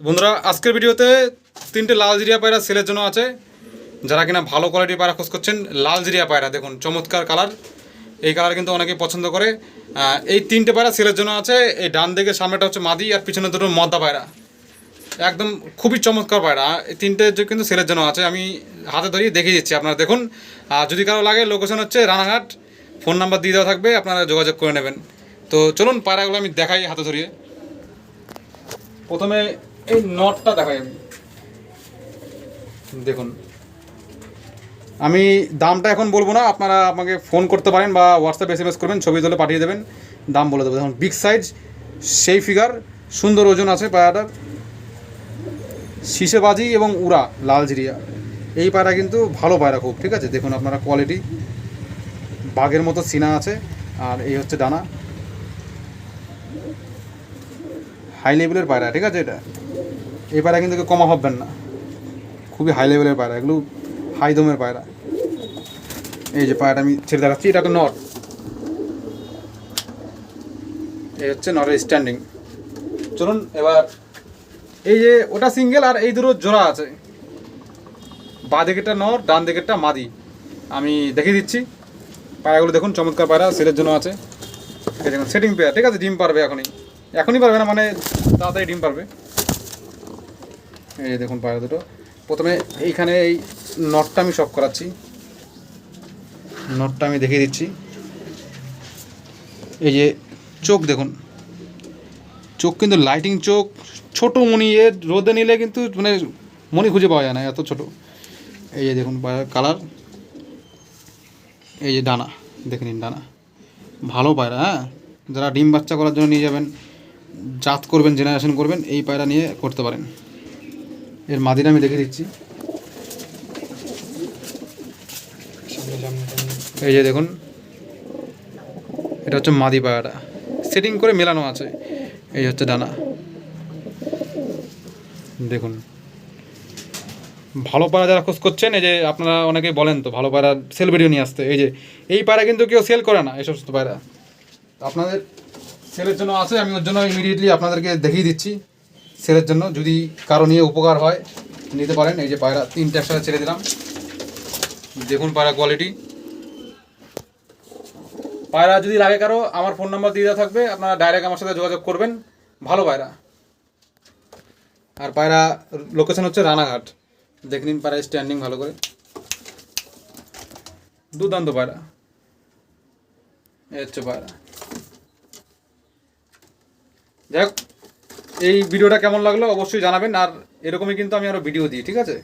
বন্ধুরা, আজকের ভিডিওতে তিনটে লাল জিরিয়া পায়রা সেলের জন্য আছে। যারা কিনা ভালো কোয়ালিটির পায়রা খোঁজ করছেন, লাল জিরিয়া পায়রা, দেখুন, চমৎকার কালার এই কালার কিন্তু অনেকেই পছন্দ করে। এই তিনটে পায়রা সেলের জন্য আছে। এই ডান দিকের সামনেটা হচ্ছে মাদি, আর পিছনে দুটো মদ্দা পায়রা। একদম খুবই চমৎকার পায়রা। এই তিনটে কিন্তু সেলের জন্য আছে। আমি হাতে ধরিয়ে দেখিয়ে দিচ্ছি। আপনারা দেখুন আর যদি কারও লাগে লোকেশন হচ্ছে রানাঘাট। ফোন নাম্বার দিয়ে দেওয়া থাকবে, আপনারা যোগাযোগ করে নেবেন। তো চলুন, পায়রাগুলো আমি দেখাই হাতে ধরিয়ে। প্রথমে এই নটটা দেখাই আমি। দেখুন। আমি দামটা এখন বলব না, আপনারা আমাকে ফোন করতে পারেন বা হোয়াটসঅ্যাপ এস এম এস করবেন, ছবি তুলে পাঠিয়ে দেবেন, দাম বলে দেবো। দেখুন বিগ সাইজ সেই ফিগার সুন্দর ওজন আছে পায়রাটার শিশেবাজি এবং উড়া, লাল জিরিয়া। এই পায়রা কিন্তু ভালো পায়রা খুব, ঠিক আছে? দেখুন আপনারা কোয়ালিটি বাঘের মতো সিনা আছে, আর এই হচ্ছে ডানা। হাই লেভেলের পায়রা, ঠিক আছে এটা? এই পায়রা কিন্তু কমা ভাববেন না। খুবই হাই লেভেলের পায়রা, এগুলো হাই দমের পায়রা। এই যে পায়রাটা আমি ছেড়ে দেখাচ্ছি, এটা তো নট এই হচ্ছে নটের স্ট্যান্ডিং চলুন এবার, এই যে ওটা সিঙ্গেল আর এই দুটো জোড়া আছে। বা দিকেরটা নর, ডান দিকেরটা মাদি। আমি দেখিয়ে দিচ্ছি। পায়রাগুলো দেখুন, চমৎকার পায়রা, সেলের জন্য আছে। সেটিং পেয়ার ঠিক আছে? ডিম পারবে এখনই। এখনই পারবে না মানে তাড়াতাড়ি ডিম পারবে। এই দেখুন পায়রা দুটো। প্রথমে এইখানে এই নটটা আমি শক করাচ্ছি। নটটা আমি দেখিয়ে দিচ্ছি। এই যে চোখ দেখুন। চোখ কিন্তু লাইটিং চোখ। ছোট মনি এর রোদে নিলে কিন্তু মানে মনি খুঁজে পাওয়া যায় না, এত ছোট। এই যে দেখুন কালার এই যে ডানা, দেখে নিন ডানা। ভালো পায়রা হ্যাঁ? যারা ডিম বাচ্চা করার জন্য নিয়ে যাবেন, জাত করবেন জেনারেশন করবেন, এই পায়রা নিয়ে করতে পারেন। এর মাদিটা আমি দেখে দিচ্ছি। এই যে দেখুন, এটা হচ্ছে মাদি পায়াটা। সেটিং করে মেলানো আছে। এই হচ্ছে ডানা। দেখুন। ভালো পায়রা যারা খোঁজ করছেন, এই যে আপনারা অনেকেই বলেন তো, ভালো পায়রা সেল ভিডিও নিয়ে আসতে। এই যে, এই পায়রা কিন্তু কেউ সেল করে না এই সমস্ত পায়রা। আপনাদের সেলের জন্য আছে, আমি ওর জন্য ইমিডিয়েটলি আপনাদেরকে দেখিয়ে দিচ্ছি। সেলের জন্য যদি কারও নিয়ে উপকার হয়, নিতে পারেন। এই যে পায়রা, তিনটে একসাথে ছেড়ে দিলাম। দেখুন পায়রা কোয়ালিটি পায়রা যদি লাগে কারও, আমার ফোন নাম্বার দিয়ে দেওয়া থাকবে। আপনারা ডাইরেক্ট আমার সাথে যোগাযোগ করবেন। ভালো পায়রা। আর পায়রা লোকেশন হচ্ছে রানাঘাট। দেখে নিন পায়রা স্ট্যান্ডিং ভালো করে। দুর্দান্ত পায়রা। এই হচ্ছে পায়রা। যাই হোক এই ভিডিওটা কেমন লাগল অবশ্যই জানাবেন, আর এরকমই কিন্তু আমি আরও ভিডিও দিই, ঠিক আছে?